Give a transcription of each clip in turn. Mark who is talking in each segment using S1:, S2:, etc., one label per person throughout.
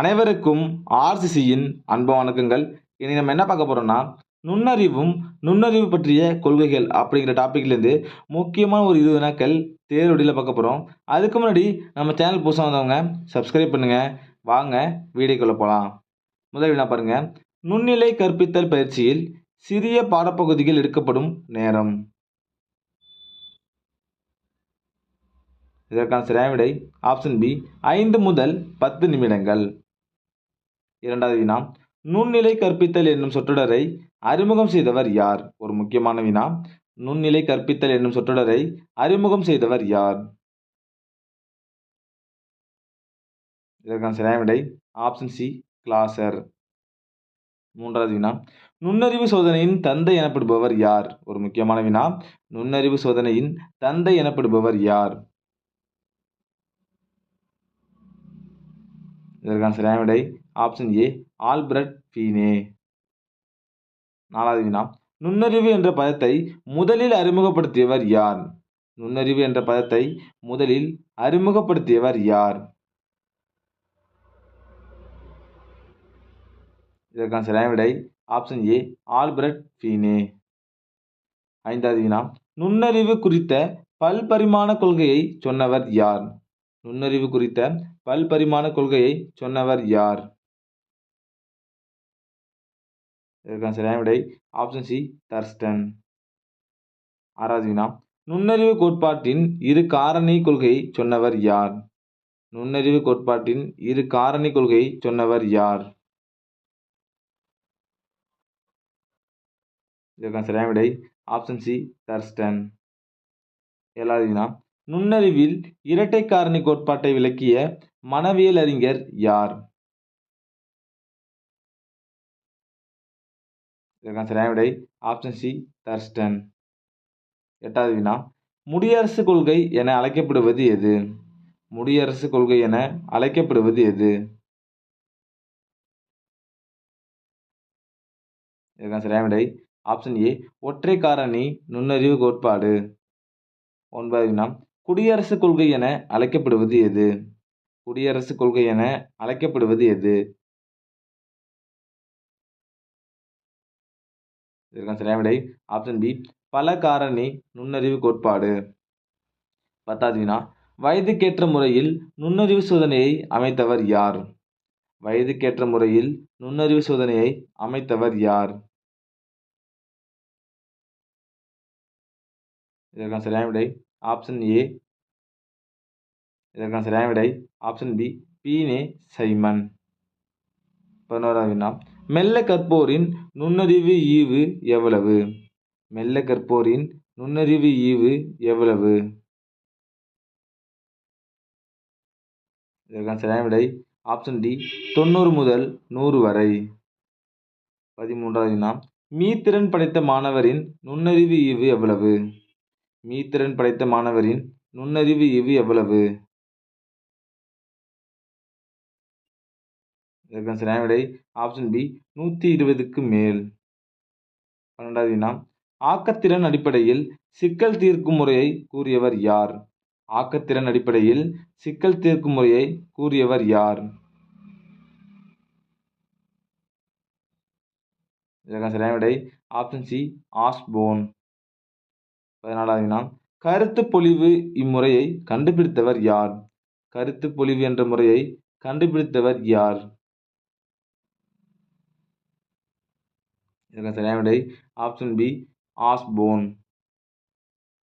S1: அனைவருக்கும் ஆர்சிசியின் அன்பு வணக்கங்கள். இனி நம்ம என்ன பார்க்க போகிறோம்னா நுண்ணறிவும் நுண்ணறிவு பற்றிய கொள்கைகள் அப்படிங்கிற டாப்பிக்லேருந்து முக்கியமான ஒரு இருபது நாட்கள் தேர்வடியில் பார்க்க போகிறோம் அதுக்கு முன்னாடி நம்ம சேனல் புதுசாக வந்தவங்க சப்ஸ்கிரைப் பண்ணுங்கள் வாங்க வீடியோக்குள்ளே போகலாம் முதல் வினா பாருங்கள் நுண்ணிலை கற்பித்தல் பயிற்சியில் சிறிய பாடப்பகுதிகள் எடுக்கப்படும் நேரம். இதற்கான சரியான விடை ஆப்ஷன் பி ஐந்து முதல் பத்து நிமிடங்கள். இரண்டாவது வினா நுண்ணிலை கற்பித்தல் என்னும் சொற்றொடரை அறிமுகம் செய்தவர் யார்? ஒரு முக்கியமான வினா நுண்ணிலை கற்பித்தல் என்னும் சொற்றொடரை அறிமுகம் செய்தவர் யார்? இதற்கான சரியான விடை ஆப்ஷன் சி கிளாசர் மூன்றாவது வினா நுண்ணறிவு சோதனையின் தந்தை எனப்படுபவர் யார்? ஒரு முக்கியமான வினா நுண்ணறிவு சோதனையின் தந்தை எனப்படுபவர் யார்? இதற்கான சரியான விடை ஆப்ஷன் ஏ ஆல்பர்ட் ஃபீனே நாலாவது வினா. நுண்ணறிவு என்ற பதத்தை முதலில் அறிமுகப்படுத்தியவர் யார்? நுண்ணறிவு என்ற பதத்தை முதலில் அறிமுகப்படுத்தியவர் யார்? இதற்கான சரியான விடை ஆப்ஷன் ஏ ஆல்பர்ட் ஃபீனே ஐந்தாவது வினா. நுண்ணறிவு குறித்த பல்பரிமாண கொள்கையை சொன்னவர் யார்? நுண்ணறிவு குறித்த பல்பரிமாண கொள்கையை சொன்னவர் யார்? இதற்கான சரியான விடை ஆப்ஷன் சி தர்ஸ்டன் ஆறாவது வினா நுண்ணறிவு கோட்பாட்டின் இரு காரணி கொள்கையை சொன்னவர் யார்? நுண்ணறிவு கோட்பாட்டின் இரு காரணி கொள்கையை சொன்னவர் யார்? இதற்கான சரியான விடை ஆப்ஷன் சி தர்ஸ்டன் ஏழாவது வினா நுண்ணறிவில் இரட்டை காரணி கோட்பாட்டை விளக்கிய மனவியல் அறிஞர் யார்? இதற்கான சரியான விடை. ஆப்ஷன் சி தர்ஸ்டன் எட்டாவது வினா. முடியரசு கொள்கை என அழைக்கப்படுவது எது? முடியரசு கொள்கை என அழைக்கப்படுவது எது? இதற்கான சரியான விடை. ஆப்ஷன் ஏ ஒற்றை காரணி நுண்ணறிவு கோட்பாடு. ஒன்பது வினா. குடியரசு கொள்கை என அழைக்கப்படுவது எது? குடியரசு கொள்கை என அழைக்கப்படுவது எது? இதற்கான சரியான விடை. ஆப்ஷன் பி பல காரணி நுண்ணறிவு கோட்பாடு. பத்தாவது வினா வயதுக்கேற்ற முறையில் நுண்ணறிவு சோதனையை அமைத்தவர் யார்? வயதுக்கேற்ற முறையில் நுண்ணறிவு சோதனையை அமைத்தவர் யார்? இதற்கான சரியான விடை. ஆப்ஷன் ஏ இதற்கான சரியான விடை. ஆப்ஷன் பி பீனே சைமன் பதினோராவது வினா மெல்ல கற்போரின் நுண்ணறிவு ஈவு எவ்வளவு? மெல்ல கற்போரின் நுண்ணறிவு ஈவு எவ்வளவு? இதற்கான சரியான விடை ஆப்ஷன் டி தொண்ணூறு முதல் நூறு வரை. பதிமூன்றாவது நாம் மீத்திறன் படைத்த மாணவரின் நுண்ணறிவு ஈவு எவ்வளவு? மீத்திறன் படைத்த மாணவரின் நுண்ணறிவு ஈவு எவ்வளவு? இதற்கான சரியான விடை ஆப்ஷன் பி நூற்றி இருபதுக்கு மேல். பன்னெண்டாவது வினா ஆக்கத்திறன் அடிப்படையில் சிக்கல் தீர்க்கும் முறையை கூறியவர் யார்? ஆக்கத்திறன் அடிப்படையில் சிக்கல் தீர்க்கும் முறையை கூறியவர் யார்? இதற்கான சரியான விடை ஆப்ஷன் சி ஆஸ்போன் பதினாலாவது வினா கருத்து பொழிவு இம்முறையை கண்டுபிடித்தவர் யார்? கருத்து பொழிவு என்ற முறையை கண்டுபிடித்தவர் யார்? இதற்கான சரியான விடை. ஆப்ஷன் பி ஆஸ்போன்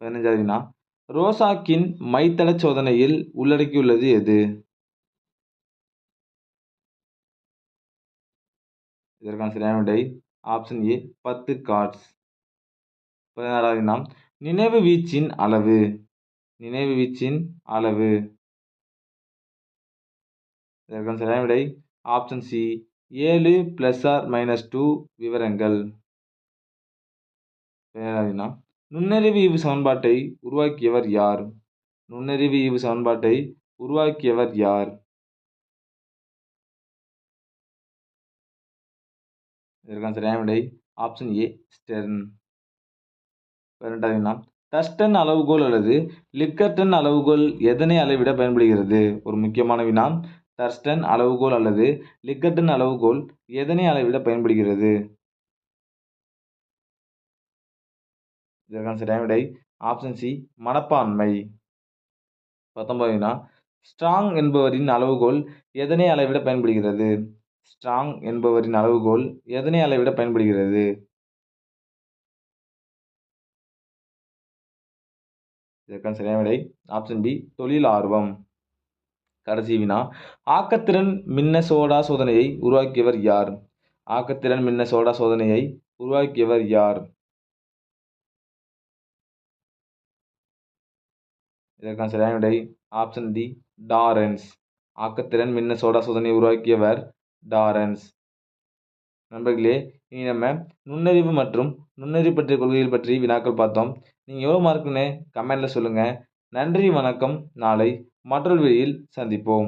S1: பதினஞ்சாவது வினா. ரோசாக்கின் மைத்தள சோதனையில் உள்ளடக்கியுள்ளது எது? இதற்கான சரியான விடை. ஆப்ஷன் ஏ பத்து கார்ட்ஸ் பதினாறாவது நாம் நினைவு வீச்சின் அளவு. நினைவு வீச்சின் அளவு. இதற்கான சரியான விடை. ஆப்ஷன் சி ஏழு ப்ளஸ் ஆர் மைனஸ் டூ விவரங்கள். பேராதினா நுண்ணறிவு ஈவு சமன்பாட்டை உருவாக்கியவர் யார்? நுண்ணறிவு ஈவு சமன்பாட்டை உருவாக்கியவர் யார்? இதற்கான சரியான விடை? ஆப்ஷன் ஏ ஸ்டெர்ன் பதினெட்டாவது டஸ்டன் அளவுகோல் அல்லது லிக்கர்டன் அளவுகோல் எதனை அளவிட பயன்படுகிறது? ஒரு முக்கியமான வினா டர்ஸ்டன் அளவுகோல் அல்லது லிக்கர்டன் அளவுகோல் எதனை அளவிட பயன்படுகிறது? இதற்கான சரியான விடை ஆப்ஷன் சி மனப்பான்மை. பத்தொன்பதுனா ஸ்ட்ராங் என்பவரின் அளவுகோல் எதனை அளவிட பயன்படுகிறது? ஸ்ட்ராங் என்பவரின் அளவுகோல் எதனை அளவிட பயன்படுகிறது? இதற்கான சரியான விடை ஆப்ஷன் பி தொழில் ஆர்வம். கடைசி வினா ஆக்கத்திறன் மின்ன சோடா சோதனையை உருவாக்கியவர் யார்? ஆக்கத்திறன் மின்ன சோடா சோதனையை உருவாக்கியவர் யார்? இதற்கான சரியான விடை ஆப்ஷன் டி டாரன்ஸ். ஆக்கத்திறன் மின்ன சோடா சோதனையை உருவாக்கியவர் டாரன்ஸ். நண்பர்களே இனி நம்ம நுண்ணறிவு மற்றும் நுண்ணறிவு பற்றிய கொள்கைகள் பற்றி வினாக்கள் பார்த்தோம். நீங்கள் எவ்வளோ மார்க்குன்னு கமெண்டில் சொல்லுங்கள் நன்றி வணக்கம். நாளை மற்றொரு வழியில் சந்திப்போம்.